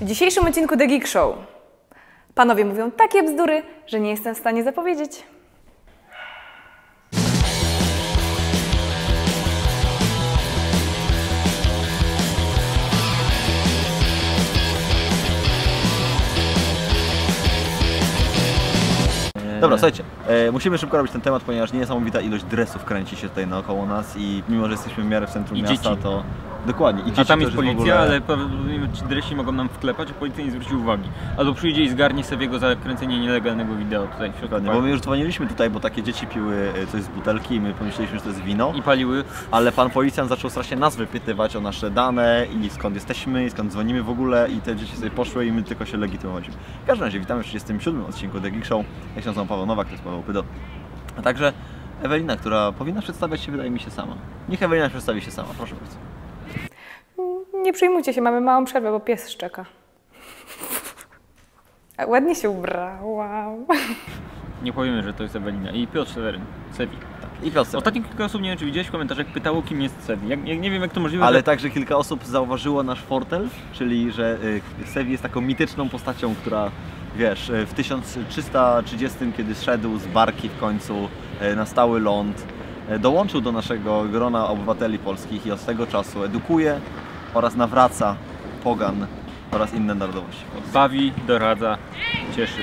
W dzisiejszym odcinku The Geek Show panowie mówią takie bzdury, że nie jestem w stanie zapowiedzieć. Dobra, słuchajcie, e, musimy szybko robić ten temat, ponieważ niesamowita ilość dresów kręci się tutaj naokoło nas i mimo, że jesteśmy w miarę w centrum I miasta, dzieci. to dokładnie. I A tam jest policja, ogóle... ale ci dresi mogą nam wklepać, a policja nie zwróci uwagi. Albo przyjdzie i zgarnie Sewiego za kręcenie nielegalnego wideo tutaj w środku Dokładnie, bo my już dzwoniliśmy tutaj, bo takie dzieci piły e, coś z butelki i my pomyśleliśmy, że to jest wino, I paliły. ale pan policjant zaczął strasznie nas wypytywać o nasze dane i skąd jesteśmy i skąd dzwonimy w ogóle i te dzieci sobie poszły i my tylko się legitymowaliśmy. W każdym razie witamy w 37 odcinku The Geek Show. Ja się nazywam Paweł Nowak, to jest Paweł Pydo. A także Ewelina, która powinna przedstawiać się, wydaje mi się, sama. Niech Ewelina przedstawi się sama, proszę bardzo. Nie przejmujcie się, mamy małą przerwę, bo pies szczeka. A Ładnie się ubrałam. Nie powiemy, że to jest Ewelina. I Piotr Seweryn, Sewi. I Piotr. Ostatnio kilka osób, nie wiem czy widziałeś w komentarzach, pytało kim jest. Jak, jak, nie wiem jak to możliwe, Ale że... także kilka osób zauważyło nasz fortel, czyli że y, Sevi jest taką mityczną postacią, która wiesz, y, w 1330, kiedy szedł z barki w końcu y, na stały ląd, y, dołączył do naszego grona obywateli polskich i od tego czasu edukuje oraz nawraca pogan oraz inne narodowości. bawi, doradza, cieszy.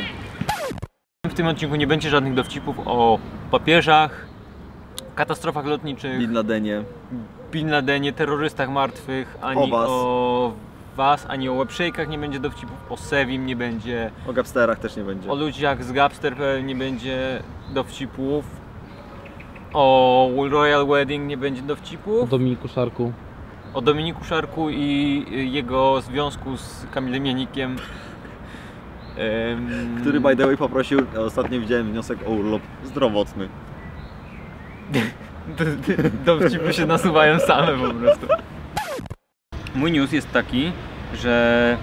W tym odcinku nie będzie żadnych dowcipów o papieżach, katastrofach lotniczych, Bin Ladenie, Bin Ladenie, terrorystach martwych, ani O was. o was, ani o webshake'ach nie będzie dowcipów, o Sevim nie będzie, o Gapsterach też nie będzie. o ludziach z Gapster.pl nie będzie dowcipów, o Royal Wedding nie będzie dowcipów, Dominiku Szarku. O Dominiku Szarku i jego związku z Kamilem Janikiem. Em, Który by the way poprosił, ostatnio widziałem wniosek o urlop zdrowotny. Dowcipy się nasuwają same po prostu. Mój news jest taki, że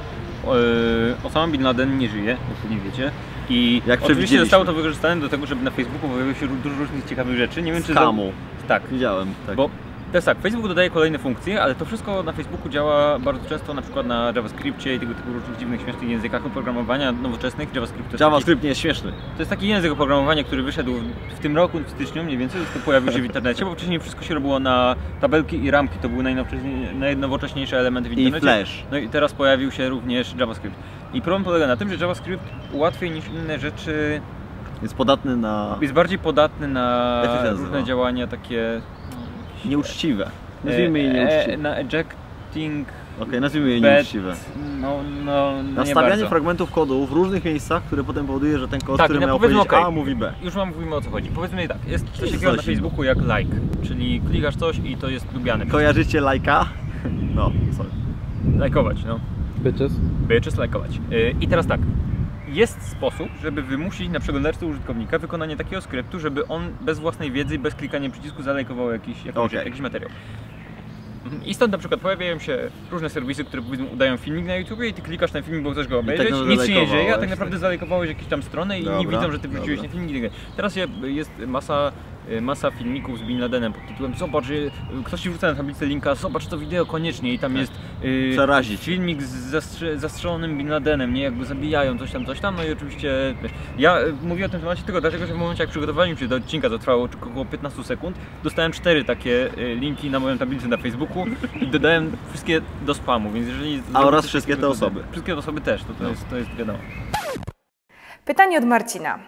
e, Osama Bin Laden nie żyje, jak pewnie wiecie. I Jak oczywiście zostało to wykorzystane do tego, żeby na Facebooku pojawiło się dużo różnych ciekawych rzeczy. Nie wiem czy... za- Skamu. Tak, Widziałem, tak. bo to jest tak, Facebook dodaje kolejne funkcje, ale to wszystko na Facebooku działa bardzo często na przykład na JavaScriptie i tego typu różnych dziwnych, śmiesznych językach oprogramowania nowoczesnych. JavaScript to jest taki- JavaScript nie jest śmieszny. to jest taki język oprogramowania, który wyszedł w tym roku, w styczniu mniej więcej, to pojawił się w internecie, bo wcześniej wszystko się robiło na tabelki i ramki, to były najnowocześniej- najnowocześniejsze elementy w I internecie. Flash. No i teraz pojawił się również JavaScript. I problem polega na tym, że JavaScript łatwiej niż inne rzeczy Jest podatny na jest bardziej podatny na różne działania takie... nieuczciwe. Nazwijmy je e, nieuczciwe. na ejecting, Okej, nazwijmy je nieuczciwe. no, no, nie Nastawianie fragmentów kodu w różnych miejscach, które potem powoduje, że ten kod, Tak, który no miał powiedzieć okej. A, mówi B. Już wam mówimy o co chodzi. Powiedzmy tak, jest coś takiego na Facebooku jak like, czyli klikasz coś i to jest lubiane. Kojarzycie lajka? No, sorry. Lajkować, no. Bitches. Bitches lajkować. Yy, I teraz tak. Jest sposób, żeby wymusić na przeglądarce użytkownika wykonanie takiego skryptu, żeby on bez własnej wiedzy, bez klikania przycisku zalajkował jakiś, jakiś, Okej. jakiś materiał. Mhm. I stąd na przykład pojawiają się różne serwisy, które powiedzmy udają filmik na YouTubie i ty klikasz ten filmik, bo chcesz go obejrzeć, tak nic się nie dzieje, a tak zalajkowałeś, naprawdę tak. zalajkowałeś jakieś tam stronę i nie Dobra, widzą, że ty wrzuciłeś ten filmik. tak. Teraz je- jest masa, masa filmików z Bin Ladenem pod tytułem Zobacz, y, ktoś ci wrzuca na tablicę linka, zobacz to wideo koniecznie i tam jest y, Przerazić. filmik z zastrze- zastrzelonym Bin Ladenem, nie? Jak go zabijają, coś tam, coś tam, no i oczywiście, wiesz, ja y, mówię o tym temacie tylko dlatego, że w momencie jak przygotowaliśmy się do odcinka, to trwało około 15 sekund, dostałem cztery takie y, linki na moją tablicę na Facebooku i dodałem wszystkie do spamu, więc jeżeli... A oraz wszystkie te osoby. Wszystkie te osoby też, to, to, No. jest, to jest wiadomo. Pytanie od Marcina.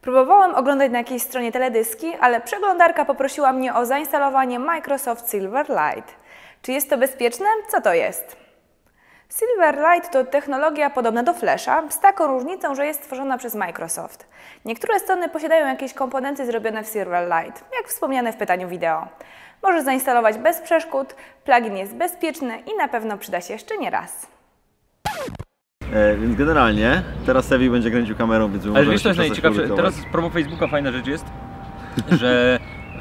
Próbowałam oglądać na jakiejś stronie teledyski, ale przeglądarka poprosiła mnie o zainstalowanie Microsoft Silverlight. Czy jest to bezpieczne? Co to jest? Silverlight to technologia podobna do Flasha, z taką różnicą, że jest stworzona przez Microsoft. Niektóre strony posiadają jakieś komponenty zrobione w Silverlight, jak wspomniane w pytaniu wideo. Możesz zainstalować bez przeszkód, plugin jest bezpieczny i na pewno przyda się jeszcze nie raz. E, więc generalnie, teraz Sevi będzie kręcił kamerą, więc Ale wiesz co jest najciekawsze? Teraz z promo Facebooka fajna rzecz jest, że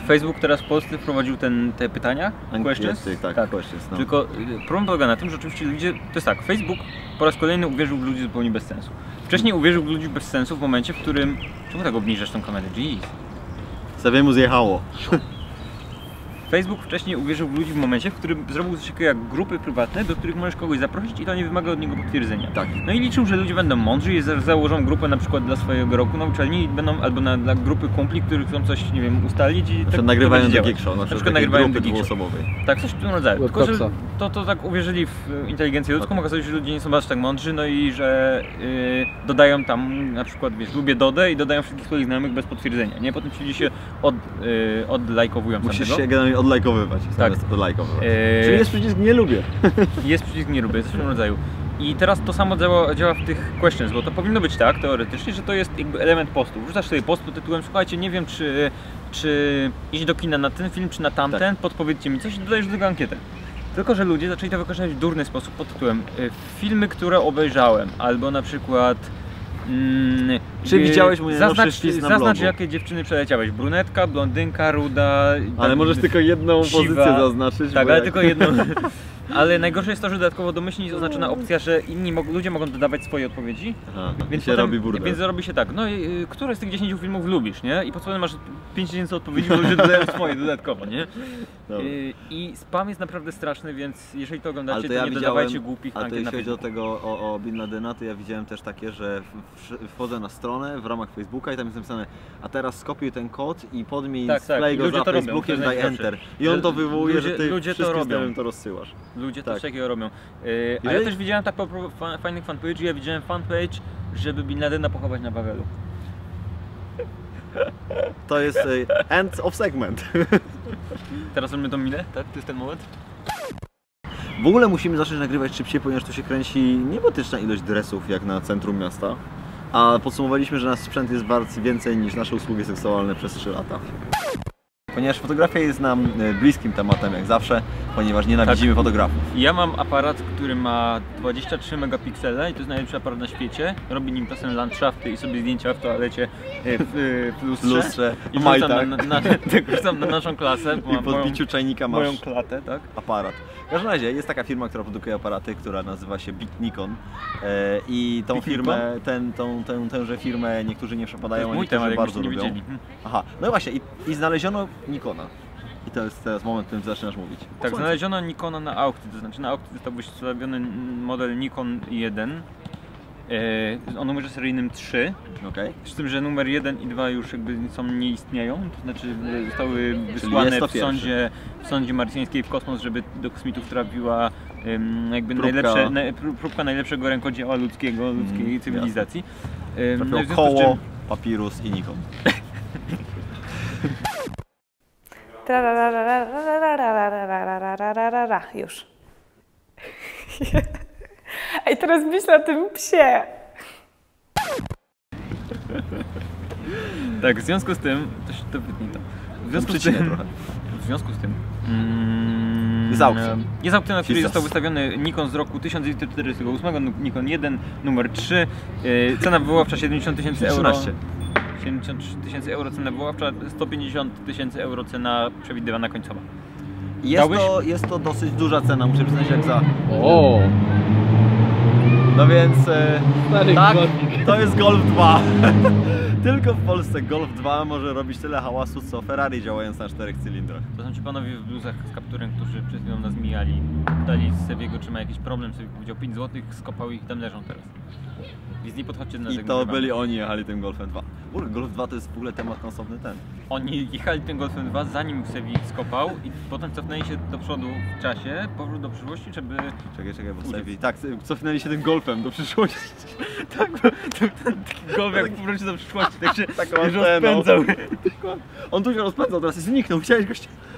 Facebook teraz w Polsce wprowadził ten, te pytania, questions. tak, questions, no. Tylko y, problem polega na tym, że oczywiście ludzie, to jest tak, Facebook po raz kolejny uwierzył w ludzi zupełnie bez sensu. Wcześniej uwierzył w ludzi bez sensu w momencie, w którym... Czemu tak obniżasz tą kamerę? Jeez. Seviemu zjechało. Facebook wcześniej uwierzył w ludzi w momencie, w którym zrobił coś takiego jak grupy prywatne, do których możesz kogoś zaprosić i to nie wymaga od niego potwierdzenia. Tak. No i liczył, że ludzie będą mądrzy i za- założą grupę na przykład dla swojego roku na uczelni i będą albo na, dla grupy kumpli, którzy chcą coś, nie wiem, ustalić i Na tak przykład to nagrywają do. Geek Show, na przykład, grupy dwuosobowej. Tak, coś w tym rodzaju. Tylko, że to, to tak uwierzyli w inteligencję ludzką, Tak. okazało się, że ludzie nie są aż tak mądrzy, no i że y, dodają tam na przykład, wiesz, lubię Dodę i dodają wszystkich swoich znajomych bez potwierdzenia, nie? Potem ci ludzie się od, y, odlajkowują Musisz samego. się odlajkowywać. Tak. Odlajkowywać. Eee, Czyli jest przycisk nie lubię. Jest przycisk nie lubię, coś w tym rodzaju. I teraz to samo działa, działa w tych questions, bo to powinno być tak teoretycznie, że to jest jakby element postu. Wrzucasz sobie post pod tytułem, słuchajcie, nie wiem czy, czy iść do kina na ten film, czy na tamten, Tak. podpowiedzcie mi coś i dodajesz do tego ankietę. Tylko, że ludzie zaczęli to wykorzystać w durny sposób pod tytułem y, filmy, które obejrzałem, albo na przykład mm, Czy y, widziałeś mój zaznacz, wpis na zaznacz blogu? jakie dziewczyny przeleciałeś, brunetka, blondynka, ruda... Ale tak, możesz tylko jedną siwa. pozycję zaznaczyć. Tak, ale jak- tylko jedną. Ale najgorsze jest to, że dodatkowo domyślnie jest oznaczona opcja, że inni mog- ludzie mogą dodawać swoje odpowiedzi. Aha, Więc się potem, robi burdel. Więc robi się tak, no i y, które z tych 10 filmów lubisz, nie? I pod spodem masz 5000 odpowiedzi, bo ludzie dodają swoje dodatkowo, nie? Dobra. Y, I spam jest naprawdę straszny, więc jeżeli to oglądacie, Ale to, to ja nie widziałem, dodawajcie głupich to ankiet jeśli chodzi o tego, o, o Bin Ladena, to ja widziałem też takie, że wchodzę na stronę w ramach Facebooka i tam jest napisane, a teraz skopiuj ten kod i podmień, Tak, tak, go za to robią, Facebookiem, to daj enter. I on to wywołuje, ludzie- że ty ludzie to wszystkim robią. znajomym to rozsyłasz. Ludzie tak. coś takiego robią. Y, a ja też widziałem tak po fajnych fanpage, ja widziałem fanpage, żeby Bin Ladena pochować na Wawelu. To jest y, end of segment. Teraz robimy tą minę, tak? To jest ten moment? W ogóle musimy zacząć nagrywać szybciej, ponieważ tu się kręci niebotyczna ilość dresów jak na centrum miasta. A podsumowaliśmy, że nasz sprzęt jest wart więcej niż nasze usługi seksualne przez 3 lata. Ponieważ fotografia jest nam y, bliskim tematem jak zawsze, ponieważ nienawidzimy fotografów. Ja mam aparat, który ma 23 megapiksele i to jest najlepszy aparat na świecie. Robi nim czasem landshafty i sobie zdjęcia w toalecie e, w, w W lustrze. lustrze, I wrzucam na, na, na, tak, na naszą klasę, i po moją, odbiciu czajnika masz moją klatę, tak? aparat. W każdym razie jest taka firma, która produkuje aparaty, która nazywa się Big Nikon e, i tą Big firmę, ten, tą, tę, tęże firmę niektórzy nie przepadają, a niektórzy temat, bardzo lubią. Hmm. Aha, no właśnie i, i znaleziono Nikona. I to jest teraz moment, w którym zaczynasz mówić. Tak, znaleziono Nikona na aukcji, to znaczy na aukcji został wystawiony model Nikon 1 e, o numerze seryjnym 3, Okej. z tym, że numer 1 i 2 już jakby są, nie istnieją, to znaczy zostały wysłane w sądzie, w sądzie marsjańskiej w kosmos, żeby do kosmitów trafiła em, jakby Próbka. najlepsze, na, pró- próbka najlepszego rękodzieła ludzkiego, ludzkiej Mm, cywilizacji. Związku z koło, czym- papirus i Nikon. Już. Ej, teraz myślę o tym psie. Tak, w związku z tym, to się to wytnij to. W związku z tym, w związku z tym, mm, Jest aukcja. Jest aukcja, na której został wystawiony Nikon z roku 1948, nu- Nikon 1, numer 3, e, cena wywoławcza 70 tysięcy euro. 13. 73 tysięcy euro cena wywoławcza, 150 tysięcy euro cena przewidywana końcowa. Jest Dałbyś? to, jest to dosyć duża cena, muszę przyznać jak za... O, No więc... E, stary tak, golfik. to jest Golf 2. Tylko w Polsce Golf 2 może robić tyle hałasu co Ferrari działając na czterech cylindrach. To są ci panowie w bluzach z kapturem, którzy przed chwilą nas mijali. Pytali Sebiego, czy ma jakiś problem, sobie powiedział 5 zł, skopał ich i tam leżą teraz. Więc nie podchodźcie do nas I to byli oni jechali tym Golfem 2. W ogóle Golf 2 to jest w ogóle temat na osobny ten. Oni jechali tym Golfem 2 zanim ich skopał i potem cofnęli się do przodu w czasie, powrót do przyszłości, żeby... Czekaj, czekaj, bo sobie... Tak, cofnęli się tym Golfem do przyszłości. tak, bo ten, ten golf jak powróci do przyszłości, tak się wiesz, anteną. rozpędzał. On tu się rozpędzał, teraz zniknął, chciałeś go ściągnąć.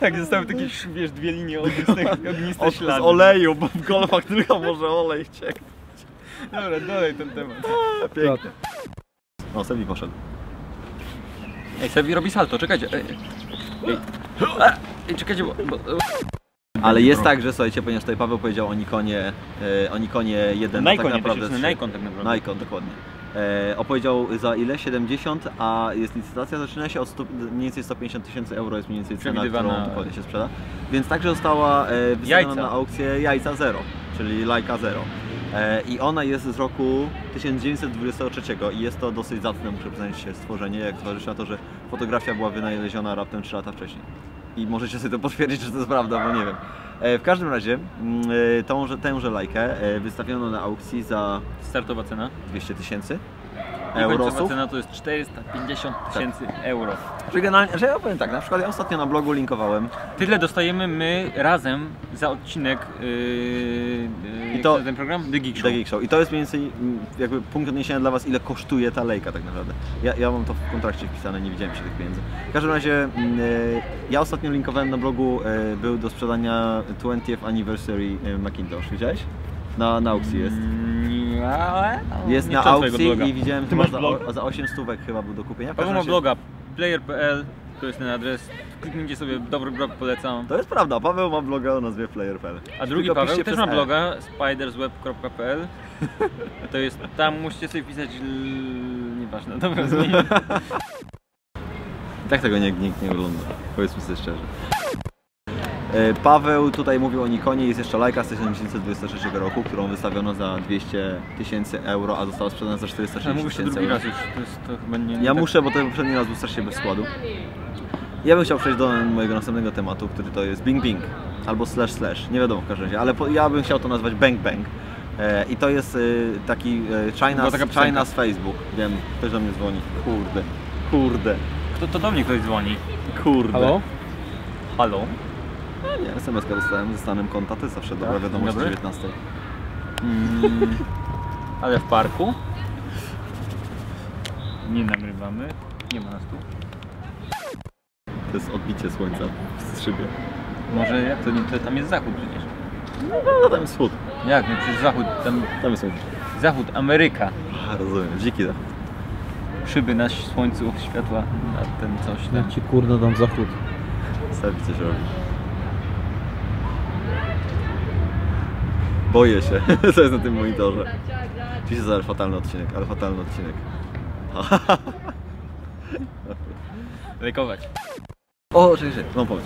Tak, zostały takie, wiesz, dwie linie ogniste, ogniste Od, z ślady. oleju, bo w golfach tylko może olej ciekł. Dobra, dalej ten temat. Pięknie. O, Sebi poszedł. Ej, Sebi robi salto, czekajcie. Ej, ej. Ej czekajcie, bo... bo... Ale jest no. tak, że słuchajcie, ponieważ tutaj Paweł powiedział o Nikonie, e, o Nikonie 1, Nikonie, tak naprawdę. Nikon tak naprawdę. Nikon, dokładnie. E, opowiedział za ile? 70, a jest licytacja, zaczyna się od 100, mniej więcej 150 tysięcy euro jest mniej więcej cena, którą dokładnie się sprzeda. Więc także została e, na aukcję jajca 0, czyli lajka 0. I ona jest z roku 1923 i jest to dosyć zacne, muszę przyznać się, stworzenie, jak zważywszy na to, że fotografia była wynaleziona raptem 3 lata wcześniej. i możecie sobie to potwierdzić, że to jest prawda, bo nie wiem. E, w każdym razie mm, e, tąże, tęże lajkę e, wystawiono na aukcji za Startowa cena. 200 tysięcy I eurosów. cena to jest 450 tysięcy euro. Czyli generalnie, że ja powiem tak, na przykład ja ostatnio na blogu linkowałem Tyle dostajemy my razem za odcinek yy, yy, I to- ten program? The Geek Show. The Geek Show. I to jest mniej więcej mm, jakby punkt odniesienia dla Was, ile kosztuje ta lejka tak naprawdę. Ja, ja mam to w kontrakcie wpisane, nie widziałem się tych pieniędzy. W każdym razie e, ja ostatnio linkowałem na blogu, e, był do sprzedania 20th Anniversary e, Macintosh, widziałeś? Na, na aukcji jest. Jest nie na twojego aukcji bloga. i widziałem Ty chyba masz za, blog? o, za 8 stówek chyba był do kupienia. W Paweł każdym ma razie- bloga player.pl, to jest ten adres. Kliknijcie sobie, dobry blog polecam. To jest prawda, Paweł ma bloga o nazwie player.pl. A drugi Tylko Paweł piszcie też przez ma E. bloga spidersweb.pl To jest, tam musicie sobie pisać l... nieważne, dobra, zmienię. Tak tego nikt, nikt nie ogląda, powiedzmy sobie szczerze. E, Paweł tutaj mówił o Nikonie, jest jeszcze lajka z 1923 roku, którą wystawiono za 200 tysięcy euro, a została sprzedana za Ale 460 mówisz to tysięcy euro. raz już, to, jest, to chyba nie... Ja tak- muszę, bo ten poprzedni raz był strasznie bez składu. Ja bym chciał przejść do mojego następnego tematu, który to jest Bing Bing albo Slash Slash, nie wiadomo w każdym razie, ale po, ja bym chciał to nazwać Bang Bang. E, I to jest e, taki e, China, piosenka. China z Facebook. Wiem, ktoś do mnie dzwoni. Kurde, kurde, Kto to do mnie ktoś dzwoni? kurde. Halo? Halo? Nie, SMS-kę dostałem ze stanem konta, to jest zawsze dobra Tak? wiadomość o Dobry. 19. Mm, ale w parku? Nie nagrywamy. Nie ma nas tu. To jest odbicie słońca w szybie. Może jak to nie, to tam jest zachód przecież. No tam jest wschód, Jak? No przecież zachód, tam tam jest słońce. zachód, Ameryka. A, rozumiem, dziki zachód. Szyby na słońcu, światła na ten coś tam. Ja ci kurde dam zachód. Sebi coś robi. Boję się, co jest na tym monitorze. Dzisiaj zaraz fatalny odcinek, ale fatalny odcinek. Lejkować. O, czekaj, czekaj, no powiedz.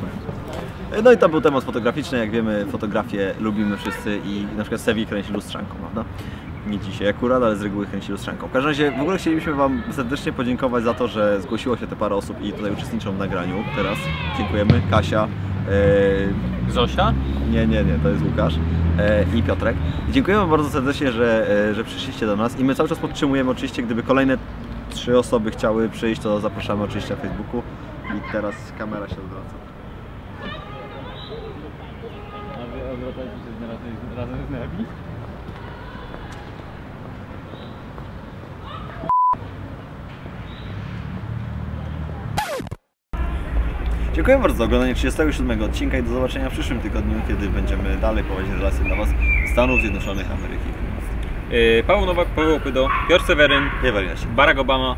No i to był temat fotograficzny, jak wiemy fotografię lubimy wszyscy i na przykład Sevi kręci lustrzanką, prawda? Nie dzisiaj akurat, ale z reguły kręci lustrzanką. W każdym razie w ogóle chcielibyśmy Wam serdecznie podziękować za to, że zgłosiło się te parę osób i tutaj uczestniczą w nagraniu teraz. Dziękujemy. Kasia, e, Zosia? nie, nie, nie, to jest Łukasz i Piotrek. Dziękujemy bardzo serdecznie, że, e, że przyszliście do nas i my cały czas podtrzymujemy oczywiście, gdyby kolejne trzy osoby chciały przyjść, to zapraszamy oczywiście na Facebooku i teraz kamera się odwraca. A wy odwracacie się razem z nami? Dziękuję bardzo za oglądanie 37 odcinka i do zobaczenia w przyszłym tygodniu, kiedy będziemy dalej prowadzić relacje dla Was z Stanów Zjednoczonych Ameryki. Yy, Paweł Nowak, Paweł Opydo, Piotr Seweryn. Barack Obama.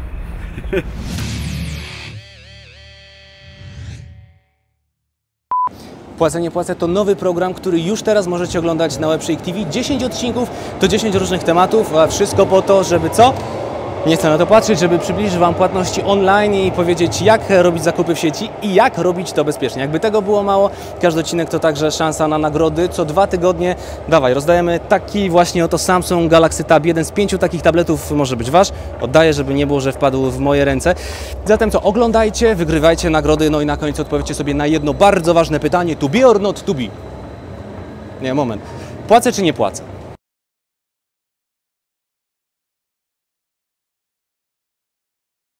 Płacę, nie płacę to nowy program, który już teraz możecie oglądać na Webshake TV. 10 odcinków to 10 różnych tematów, a wszystko po to, żeby co? Nie chcę na to patrzeć, żeby przybliżyć Wam płatności online i powiedzieć, jak robić zakupy w sieci i jak robić to bezpiecznie. Jakby tego było mało, każdy odcinek to także szansa na nagrody. Co dwa tygodnie, dawaj, rozdajemy taki właśnie oto Samsung Galaxy Tab. Jeden z pięciu takich tabletów może być Wasz. Oddaję, żeby nie było, że wpadł w moje ręce. Zatem co, oglądajcie, wygrywajcie nagrody, no i na końcu odpowiedzcie sobie na jedno bardzo ważne pytanie. To be or not to be? Nie, moment. Płacę czy nie płacę?